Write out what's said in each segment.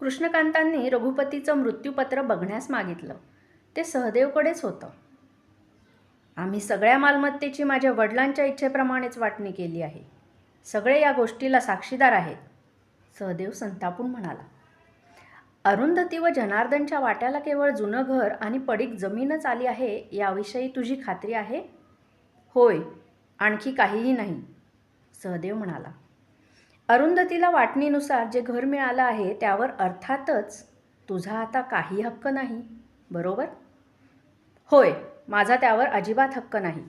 कृष्णकांतांनी रघुपतीचं मृत्यूपत्र बघण्यास मागितलं. ते सहदेवकडेच होतं. आम्ही सगळ्या मालमत्तेची माझ्या वडिलांच्या इच्छेप्रमाणेच वाटणी केली आहे. सगळे या गोष्टीला साक्षीदार आहेत सहदेव संतापून म्हणाला. अरुंधती व जनार्दनच्या वाट्याला केवळ जुनं घर आणि पडीक जमीनच आली आहे याविषयी तुझी खात्री आहे? होय आणखी काहीही नाही सहदेव म्हणाला. अरुंधतीला वाटणीनुसार जे घर मिळालं आहे त्यावर अर्थातच तुझा आता काही हक्क नाही बरोबर? होय माझा त्यावर अजिबात हक्क नाही.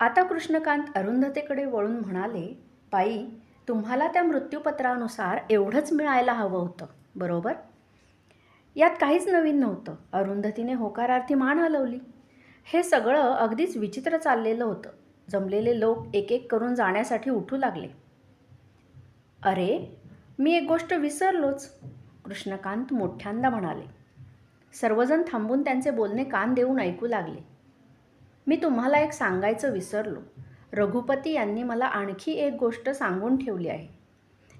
आता कृष्णकांत अरुंधतेकडे वळून म्हणाले बाई तुम्हाला त्या मृत्यूपत्रानुसार एवढंच मिळायला हवं होतं बरोबर? यात काहीच नवीन नव्हतं. अरुंधतीने होकारार्थी मान हलवली. हे सगळं अगदीच विचित्र चाललेलं होतं. जमलेले लोक एक एक करून जाण्यासाठी उठू लागले. अरे मी एक गोष्ट विसरलोच. कृष्णकांत मोठ्यांदा म्हणाले. सर्वजण थांबून त्यांचे बोलणे कान देऊन ऐकू लागले. मी तुम्हाला एक सांगायचं विसरलो. रघुपती यांनी मला आणखी एक गोष्ट सांगून ठेवली आहे.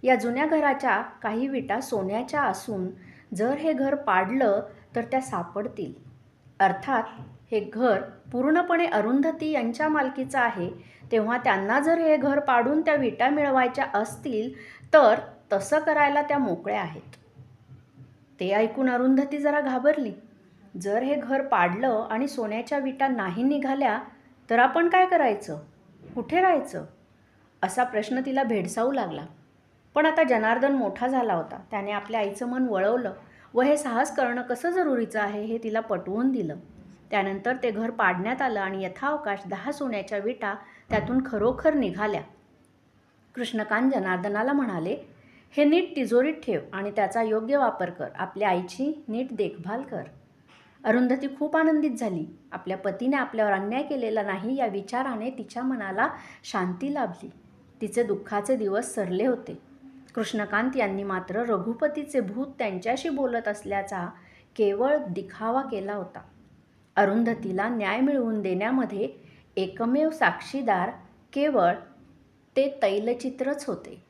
या जुन्या घराच्या काही विटा सोन्याच्या असून जर हे घर पाडलं तर त्या सापडतील. अर्थात हे घर पूर्णपणे अरुंधती यांच्या मालकीचं आहे तेव्हा त्यांना जर हे घर पाडून त्या विटा मिळवायच्या असतील तर तसं करायला त्या मोकळ्या आहेत. ते ऐकून अरुंधती जरा घाबरली. जर हे घर पाडलं आणि सोन्याच्या विटा नाही निघाल्या तर आपण काय करायचं? कुठे राहायचं? असा प्रश्न तिला भेडसावू लागला. पण आता जनार्दन मोठा झाला होता. त्याने आपल्या आईचं मन वळवलं व हे साहस करणं कसं जरुरीचं आहे हे तिला पटवून दिलं. त्यानंतर ते घर पाडण्यात आलं आणि यथावकाश दहा सोन्याच्या विटा त्यातून खरोखर निघाल्या. कृष्णकांत जनार्दनाला म्हणाले हे नीट तिजोरीत ठेव आणि त्याचा योग्य वापर कर. आपल्या आईची नीट देखभाल कर. अरुंधती खूप आनंदित झाली. आपल्या पतीने आपल्यावर अन्याय केलेला नाही या विचाराने तिच्या मनाला शांती लाभली. तिचे दुःखाचे दिवस सरले होते. कृष्णकांत यांनी मात्र रघुपतीचे भूत त्यांच्याशी बोलत असल्याचा केवळ दिखावा केला होता. अरुंधतीला न्याय मिळवून देण्यामध्ये एकमेव साक्षीदार केवळ ते तैलचित्रच होते.